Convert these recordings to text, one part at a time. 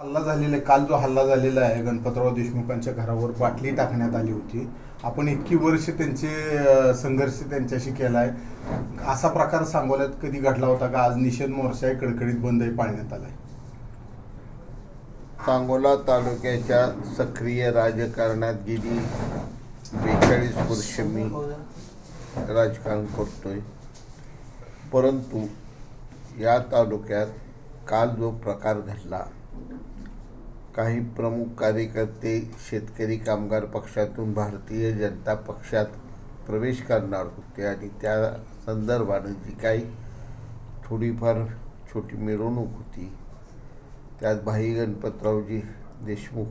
हल्ला झालेला आहे काल जो हल्ला झालेला आहे गणपतराव देशमुखांच्या घरावर बाटली टाकण्यात आली होती. आपण इतकी वर्ष त्यांचे संघर्ष त्यांच्याशी केला आहे असा प्रकार सांगोल्यात कधी घडला होता का? आज निषेध मोर्चा आहे कडकडीत बंदही पाळण्यात आलाय. सांगोला तालुक्याच्या सक्रिय राजकारणात गेली बेचाळीस वर्ष मी राजकारण करतोय. परंतु या तालुक्यात काल जो प्रकार घडला काही प्रमुख कार्यकर्ते शेतकरी कामगार पक्षातून भारतीय जनता पक्षात प्रवेश करणार होते आणि त्या संदर्भानं जी काही थोडीफार छोटी मिरवणूक होती त्यात भाई गणपतरावजी देशमुख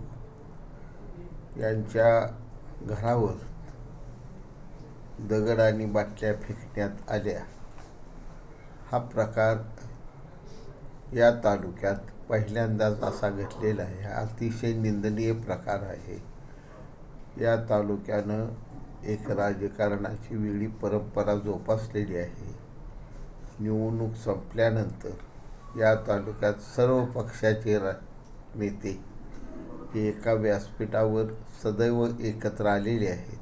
यांच्या घरावर दगड आणि बाटल्या फेकण्यात आल्या. हा प्रकार या तालुक्यात पहिल्यांदाच असा घडलेला आहे. हा अतिशय निंदनीय प्रकार आहे. या तालुक्यानं एक राजकारणाची वेगळी परंपरा जोपासलेली आहे. निवडणूक संपल्यानंतर या तालुक्यात सर्व पक्षाचे रा नेते हे एका व्यासपीठावर सदैव एकत्र आलेले आहेत.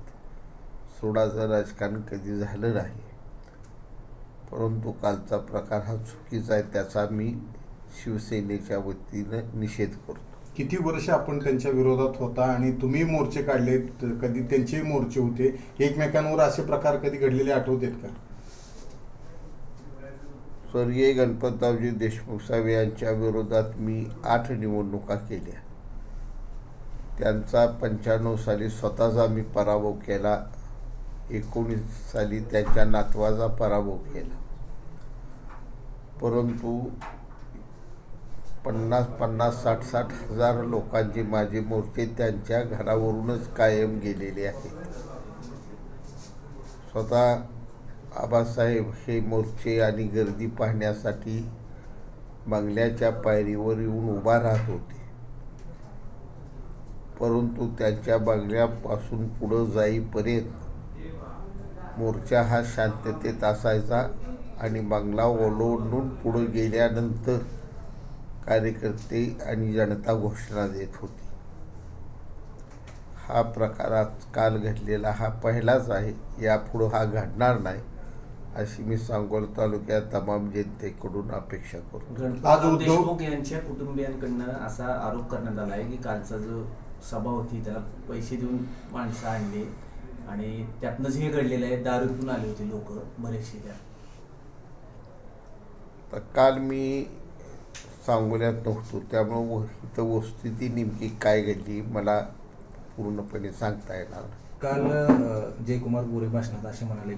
सोडाचं राजकारण कधी झालं नाही. परंतु कालचा प्रकार हा चुकीचा आहे त्याचा मी शिवसेनेच्या वतीनं निषेध करतो. किती वर्ष आपण त्यांच्या विरोधात होता आणि तुम्ही मोर्चे काढले कधी त्यांचेही मोर्चे होते एकमेकांवर असे प्रकार कधी घडलेले आठवतेत का? स्वर्गीय गणपतरावजी देशमुख साहेब यांच्या विरोधात मी आठ निवडणुका केल्या. त्यांचा पंच्याण्णव साली स्वतःचा मी पराभव केला एकोणीस साली त्यांच्या नातवाचा पराभव केला. परंतु पन्नास पन्नास साठ साठ हजार लोकांचे माझे मोर्चे त्यांच्या घरावरूनच कायम गेलेले आहेत स्वतः आबासाहेब हे मोर्चे आणि गर्दी पाहण्यासाठी बंगल्याच्या पायरीवर येऊन उभा राहत होते. परंतु त्यांच्या बंगल्यापासून पुढं जाईपर्यंत मोर्चा हा शांततेत असायचा आणि बंगला ओलांडून पुढं गेल्यानंतर कार्यकर्ते आणि जनता घोषणा देत होती. हा प्रकार आज काल घडलेला हा पहिलाच आहे. यापुढं हा घडणार नाही अशी मी सांगोल तालुक्यात तमाम जनतेकडून अपेक्षा करतो आज गणपतराव उद्धव- देशमुख यांच्या कुटुंबियांकडनं असा आरोप करण्यात आला आहे की कालचा जो सभा होती त्याला पैसे देऊन माणसं आणली आणि त्यातनंच हे घडलेलं आहे दारू पिऊन आले होते लोक बरेचसे त्या. काल मी सांगण्यात नव्हतो. त्यामुळं व- इथं वस्तुस्थिती नेमकी काय घडली मला पूर्णपणे सांगता येणार काल जयकुमार गोरे भाषणात असे म्हणाले